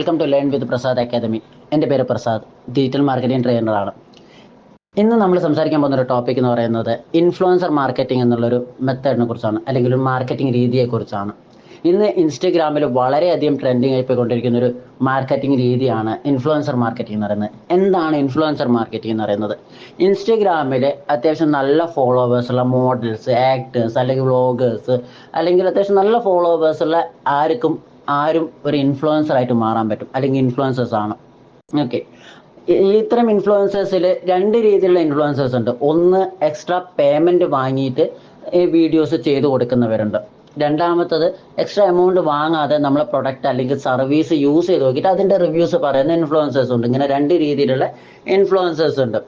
Welcome to learn with Prasad academy എന്റെ പേര് Prasad. Digital marketing ട്രെയിനറാണ് ഇന്ന് നമ്മൾ സംസാരിക്കാൻ പോകുന്ന ഒരു ടോപ്പിക് എന്ന് പറയുന്നത് ഇൻഫ്ലുവൻസർ മാർക്കറ്റിംഗ് എന്നുള്ളൊരു മെത്തേഡിനെ കുറിച്ചാണ് അല്ലെങ്കിൽ ഒരു മാർക്കറ്റിംഗ് രീതിയെക്കുറിച്ചാണ് ഇന്ന് ഇൻസ്റ്റഗ്രാമിൽ വളരെയധികം ട്രെൻഡിങ് ആയി പോയിക്കൊണ്ടിരിക്കുന്ന ഒരു മാർക്കറ്റിംഗ് രീതിയാണ് ഇൻഫ്ലുവൻസർ മാർക്കറ്റിംഗ് എന്ന് പറയുന്നത്. എന്താണ് ഇൻഫ്ലുവൻസർ മാർക്കറ്റിംഗ് എന്ന് പറയുന്നത്? ഇൻസ്റ്റഗ്രാമിൽ അത്യാവശ്യം നല്ല ഫോളോവേഴ്സ് ഉള്ള മോഡൽസ് ആക്ടേഴ്സ് അല്ലെങ്കിൽ വ്ളോഗേഴ്സ് അല്ലെങ്കിൽ അത്യാവശ്യം നല്ല ഫോളോവേഴ്സ് ഉള്ള ആർക്കും ആരും ഒരു ഇൻഫ്ലുവൻസർ ആയിട്ട് മാറാൻ പറ്റും. അല്ലെങ്കിൽ ഇൻഫ്ലുവൻസേഴ്സ് ആണ്. ഓക്കെ ഇത്തരം ഇൻഫ്ലുവൻസേഴ്സിൽ രണ്ട് രീതിയിലുള്ള ഇൻഫ്ലുവൻസേഴ്സ് ഉണ്ട്. ഒന്ന് എക്സ്ട്രാ പേയ്മെന്റ് വാങ്ങിയിട്ട് ഈ വീഡിയോസ് ചെയ്തു കൊടുക്കുന്നവരുണ്ട്. രണ്ടാമത്തത് എക്സ്ട്രാ എമൗണ്ട് വാങ്ങാതെ നമ്മളെ പ്രൊഡക്റ്റ് അല്ലെങ്കിൽ സർവീസ് യൂസ് ചെയ്ത് നോക്കിയിട്ട് അതിന്റെ റിവ്യൂസ് പറയുന്ന ഇൻഫ്ലുവൻസേഴ്സ് ഉണ്ട്. ഇങ്ങനെ രണ്ട് രീതിയിലുള്ള ഇൻഫ്ലുവൻസേഴ്സ് ഉണ്ട്.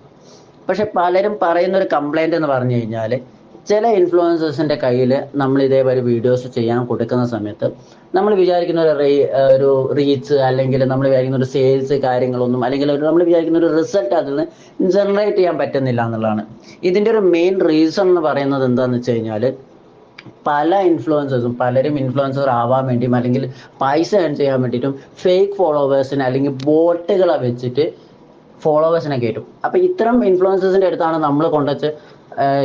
പക്ഷെ പലരും പറയുന്ന ഒരു കംപ്ലൈന്റ് എന്ന് പറഞ്ഞു കഴിഞ്ഞാൽ ചില ഇൻഫ്ലുവൻസേഴ്സിന്റെ കയ്യിൽ നമ്മൾ ഇതേപോലെ വീഡിയോസ് ചെയ്യാൻ കൊടുക്കുന്ന സമയത്ത് നമ്മൾ വിചാരിക്കുന്ന ഒരു റീ ഒരു റീച്ച് അല്ലെങ്കിൽ നമ്മൾ വിചാരിക്കുന്ന ഒരു സെയിൽസ് കാര്യങ്ങളൊന്നും അല്ലെങ്കിൽ നമ്മൾ വിചാരിക്കുന്ന ഒരു റിസൾട്ട് അതിൽ നിന്ന് ജനറേറ്റ് ചെയ്യാൻ പറ്റുന്നില്ല എന്നുള്ളതാണ്. ഇതിന്റെ ഒരു മെയിൻ റീസൺ എന്ന് പറയുന്നത് എന്താണെന്ന് വെച്ച് കഴിഞ്ഞാൽ പല ഇൻഫ്ലുവൻസേഴ്സും പലരും ഇൻഫ്ലുവൻസർ ആവാൻ വേണ്ടിയും അല്ലെങ്കിൽ പൈസ ഏൺ ചെയ്യാൻ വേണ്ടിയിട്ടും ഫേക്ക് ഫോളോവേഴ്സിനെ അല്ലെങ്കിൽ ബോട്ടുകളെ വെച്ചിട്ട് ഫോളോവേഴ്സിനെ കയറ്റും അപ്പൊ ഇത്തരം ഇൻഫ്ലുവൻസേഴ്സിന്റെ അടുത്താണ് നമ്മൾ കൊണ്ടുവച്ച്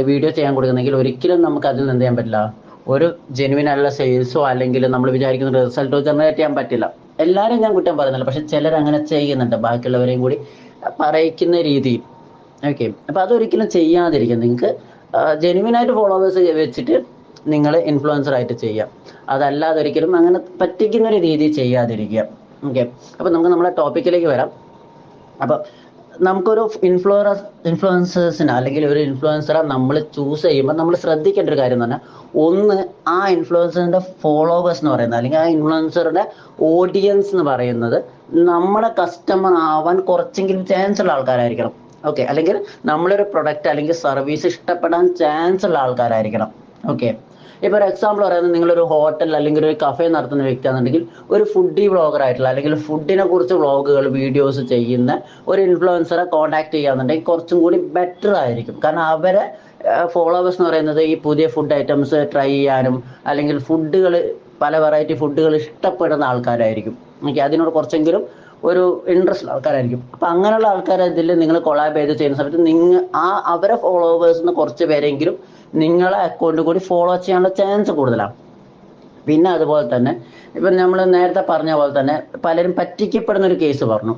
വീഡിയോ ചെയ്യാൻ കൊടുക്കുന്നെങ്കിൽ ഒരിക്കലും നമുക്ക് അതിൽ നിന്ന് ചെയ്യാൻ പറ്റില്ല. ഒരു ജെനുവിൻ ആയിട്ടുള്ള സെയിൽസോ അല്ലെങ്കിൽ നമ്മൾ വിചാരിക്കുന്ന റിസൾട്ടോ ജനറേറ്റ് ചെയ്യാൻ പറ്റില്ല. എല്ലാവരും ഞാൻ കുറ്റം പറയുന്നില്ല. പക്ഷെ ചിലർ അങ്ങനെ ചെയ്യുന്നുണ്ട്. ബാക്കിയുള്ളവരെയും കൂടി പറയിക്കുന്ന രീതിയിൽ. ഓക്കെ അപ്പൊ അതൊരിക്കലും ചെയ്യാതിരിക്കും നിങ്ങൾക്ക് ജെനുവിൻ ആയിട്ട് ഫോളോവേഴ്സ് വെച്ചിട്ട് നിങ്ങൾ ഇൻഫ്ലുവൻസർ ആയിട്ട് ചെയ്യാം. അതല്ലാതെ ഒരിക്കലും അങ്ങനെ പറ്റിക്കുന്ന ഒരു രീതി ചെയ്യാതിരിക്കുക. ഓക്കെ അപ്പൊ നമുക്ക് നമ്മുടെ ടോപ്പിക്കിലേക്ക് വരാം. അപ്പൊ നമുക്കൊരു ഇൻഫ്ലുവർ ഇൻഫ്ലുവൻസേഴ്സിന് അല്ലെങ്കിൽ ഒരു ഇൻഫ്ലുവൻസറെ നമ്മൾ ചൂസ് ചെയ്യുമ്പോൾ നമ്മൾ ശ്രദ്ധിക്കേണ്ട ഒരു കാര്യം എന്ന് പറഞ്ഞാൽ ഒന്ന് ആ ഇൻഫ്ലുവൻസറിന്റെ ഫോളോവേഴ്സ് എന്ന് പറയുന്നത് അല്ലെങ്കിൽ ആ ഇൻഫ്ലുവൻസറുടെ ഓഡിയൻസ് എന്ന് പറയുന്നത് നമ്മുടെ കസ്റ്റമർ ആവാൻ കുറച്ചെങ്കിലും ചാൻസ് ഉള്ള ആൾക്കാരായിരിക്കണം. ഓക്കെ അല്ലെങ്കിൽ നമ്മളൊരു പ്രൊഡക്റ്റ് അല്ലെങ്കിൽ സർവീസ് ഇഷ്ടപ്പെടാൻ ചാൻസ് ഉള്ള ആൾക്കാരായിരിക്കണം. ഓക്കെ ഇപ്പൊ ഒരു എക്സാമ്പിൾ പറയുന്നത് നിങ്ങളൊരു ഹോട്ടൽ അല്ലെങ്കിൽ ഒരു കഫേ നടത്തുന്ന വ്യക്തിയാണെന്നുണ്ടെങ്കിൽ ഒരു ഫുഡി ബ്ലോഗർ ആയിട്ടുള്ള അല്ലെങ്കിൽ ഫുഡിനെ കുറിച്ച് വ്ളോഗുകൾ വീഡിയോസ് ചെയ്യുന്ന ഒരു ഇൻഫ്ലുവൻസറെ കോൺടാക്ട് ചെയ്യാന്നുണ്ടെങ്കിൽ കുറച്ചും കൂടി ബെറ്റർ ആയിരിക്കും. കാരണം അവരെ ഫോളോവേഴ്സ് എന്ന് പറയുന്നത് ഈ പുതിയ ഫുഡ് ഐറ്റംസ് ട്രൈ ചെയ്യാനും അല്ലെങ്കിൽ ഫുഡുകൾ പല വെറൈറ്റി ഫുഡുകൾ ഇഷ്ടപ്പെടുന്ന ആൾക്കാരായിരിക്കും. എനിക്ക് അതിനോട് കുറച്ചെങ്കിലും ഒരു ഇൻട്രസ്റ്റ് ഉള്ള ആൾക്കാരായിരിക്കും. അപ്പൊ അങ്ങനെയുള്ള ആൾക്കാരെ ഇതിൽ നിങ്ങൾ കൊളാബ് ചെയ്ത് ചെയ്യുന്ന സമയത്ത് നിങ്ങൾ ആ അവരെ ഫോളോവേഴ്സിന് കുറച്ച് പേരെങ്കിലും നിങ്ങളെ അക്കൗണ്ട് കൂടി ഫോളോ ചെയ്യാനുള്ള ചാൻസ് കൂടുതലാണ്. പിന്നെ അതുപോലെ തന്നെ ഇപ്പൊ നമ്മൾ നേരത്തെ പറഞ്ഞ പോലെ തന്നെ പലരും പറ്റിക്കപ്പെടുന്ന ഒരു കേസ് പറഞ്ഞു.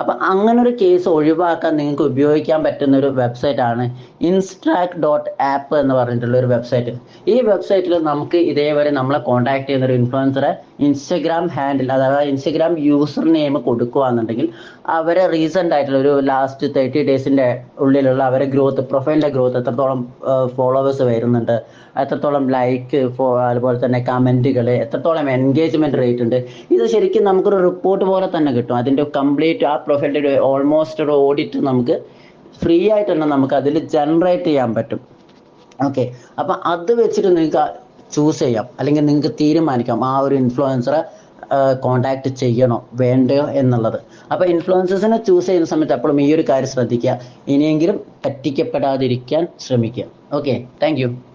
അപ്പൊ അങ്ങനെ ഒരു കേസ് ഒഴിവാക്കാൻ നിങ്ങൾക്ക് ഉപയോഗിക്കാൻ പറ്റുന്ന ഒരു വെബ്സൈറ്റ് ആണ് ഇൻസ്ട്രാക്ട് ഡോട്ട് ആപ്പ് എന്ന് പറഞ്ഞിട്ടുള്ള ഒരു വെബ്സൈറ്റ് ഈ വെബ്സൈറ്റിൽ നമുക്ക് ഇതേവരെ നമ്മളെ കോൺടാക്ട് ചെയ്യുന്ന ഒരു ഇൻഫ്ലുവൻസറെ ഇൻസ്റ്റഗ്രാം ഹാൻഡിൽ അതായത് ഇൻസ്റ്റഗ്രാം യൂസർ നെയിം കൊടുക്കുകയാണെന്നുണ്ടെങ്കിൽ അവരെ റീസെന്റ് ആയിട്ടുള്ള ഒരു ലാസ്റ്റ് തേർട്ടി ഡേയ്സിന്റെ ഉള്ളിലുള്ള അവരെ ഗ്രോത്ത് പ്രൊഫൈലിന്റെ ഗ്രോത്ത് എത്രത്തോളം ഫോളോവേഴ്സ് വരുന്നുണ്ട് എത്രത്തോളം ലൈക്ക് അതുപോലെ തന്നെ കമന്റുകൾ എത്രത്തോളം എൻഗേജ്മെന്റ് റേറ്റ് ഉണ്ട് ഇത് ശരിക്കും നമുക്കൊരു റിപ്പോർട്ട് പോലെ തന്നെ കിട്ടും. അതിന്റെ കംപ്ലീറ്റ് ആ പ്രൊഫൈലിന്റെ ഓൾമോസ്റ്റ് ഒരു ഓഡിറ്റ് നമുക്ക് ഫ്രീ ആയിട്ട് തന്നെ നമുക്ക് അതിൽ ജനറേറ്റ് ചെയ്യാൻ പറ്റും. ഓക്കെ അപ്പൊ അത് വെച്ചിട്ട് നിങ്ങൾക്ക് ചൂസ് ചെയ്യാം. അല്ലെങ്കിൽ നിങ്ങൾക്ക് തീരുമാനിക്കാം ആ ഒരു ഇൻഫ്ലുവൻസറെ കോണ്ടാക്ട് ചെയ്യണോ വേണ്ടയോ എന്നുള്ളത്. അപ്പോൾ ഇൻഫ്ലുവൻസേഴ്സിനെ ചൂസ് ചെയ്യുന്ന സമയത്ത് എപ്പോഴും ഈ ഒരു കാര്യം ശ്രദ്ധിക്കുക. ഇനിയെങ്കിലും പറ്റിക്കപ്പെടാതിരിക്കാൻ ശ്രമിക്കുക. Okay thank